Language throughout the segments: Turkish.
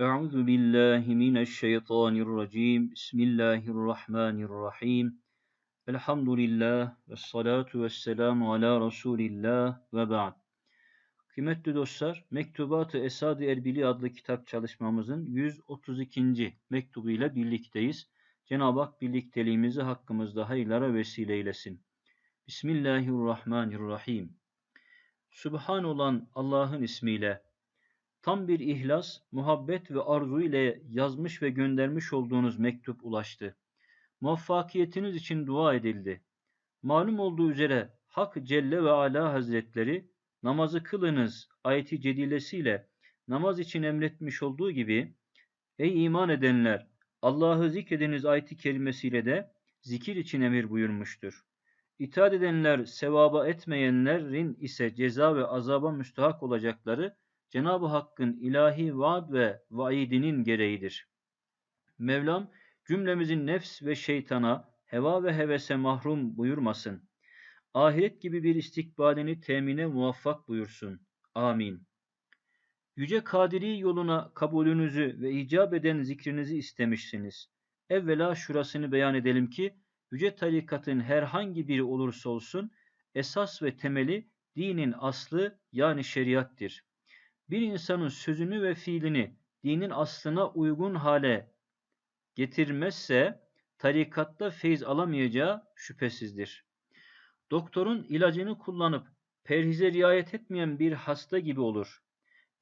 أعوذ بالله من الشيطان الرجيم بسم الله الرحمن الرحيم الحمد لله والصلاة والسلام على رسول الله ve ba'd. Kıymetli dostlar, Mektubat-ı Esad-ı Erbili adlı kitap çalışmamızın 132. mektubuyla birlikteyiz. Cenab-ı Hak birlikteliğimizi hakkımızda hayırlara vesile eylesin. Bismillahirrahmanirrahim. Subhan olan Allah'ın ismiyle, tam bir ihlas, muhabbet ve arzu ile yazmış ve göndermiş olduğunuz mektup ulaştı. Muvaffakiyetiniz için dua edildi. Malum olduğu üzere Hak Celle ve Ala Hazretleri namazı kılınız ayeti cedilesiyle namaz için emretmiş olduğu gibi ey iman edenler Allah'ı zikrediniz ayeti kelimesiyle de zikir için emir buyurmuştur. İtaat edenler sevaba etmeyenlerin ise ceza ve azaba müstahak olacakları Cenab-ı Hakk'ın ilahi vaad ve vaidinin gereğidir. Mevlam cümlemizin nefs ve şeytana, heva ve hevese mahrum buyurmasın. Ahiret gibi bir istikbalini temine muvaffak buyursun. Amin. Yüce Kadiri yoluna kabulünüzü ve icap eden zikrinizi istemişsiniz. Evvela şurasını beyan edelim ki, Yüce tarikatın herhangi biri olursa olsun, esas ve temeli dinin aslı yani şeriattir. Bir insanın sözünü ve fiilini dinin aslına uygun hale getirmezse tarikatta feyiz alamayacağı şüphesizdir. Doktorun ilacını kullanıp perhize riayet etmeyen bir hasta gibi olur.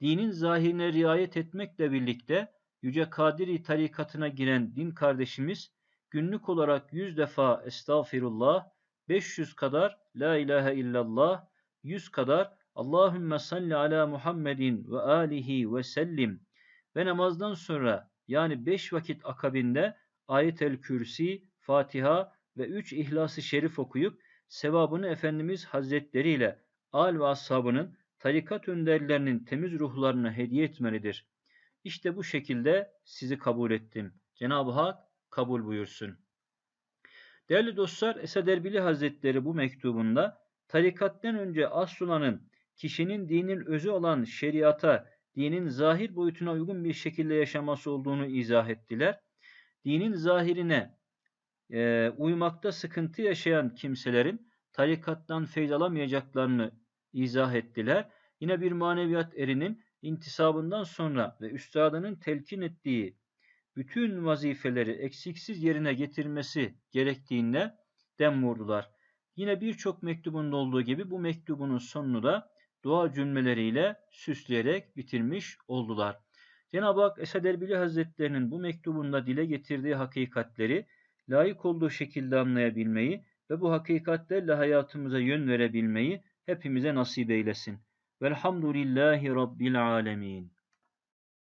Dinin zahirine riayet etmekle birlikte Yüce Kadiri tarikatına giren din kardeşimiz günlük olarak 100 defa estağfirullah, 500 kadar la ilahe illallah, 100 kadar Allahümme salli ala Muhammedin ve alihi ve sellim ve namazdan sonra yani 5 vakit akabinde ayet-el kürsi, Fatiha ve 3 İhlas-ı Şerif okuyup sevabını Efendimiz Hazretleri ile al ve ashabının tarikat önderlerinin temiz ruhlarına hediye etmelidir. İşte bu şekilde sizi kabul ettim. Cenab-ı Hak kabul buyursun. Değerli dostlar, Esad Erbili Hazretleri bu mektubunda tarikattan önce aslanın kişinin dinin özü olan şeriata, dinin zahir boyutuna uygun bir şekilde yaşaması olduğunu izah ettiler. Dinin zahirine e, uymakta sıkıntı yaşayan kimselerin tarikattan feyz alamayacaklarını izah ettiler. Yine bir maneviyat erinin intisabından sonra ve üstadının telkin ettiği bütün vazifeleri eksiksiz yerine getirmesi gerektiğine dem vurdular. Yine birçok mektubunda olduğu gibi bu mektubunun sonunu da dua cümleleriyle süsleyerek bitirmiş oldular. Cenab-ı Hak Esad Erbili Hazretlerinin bu mektubunda dile getirdiği hakikatleri layık olduğu şekilde anlayabilmeyi ve bu hakikatlerle hayatımıza yön verebilmeyi hepimize nasip eylesin. Velhamdülillahi Rabbil Alemin.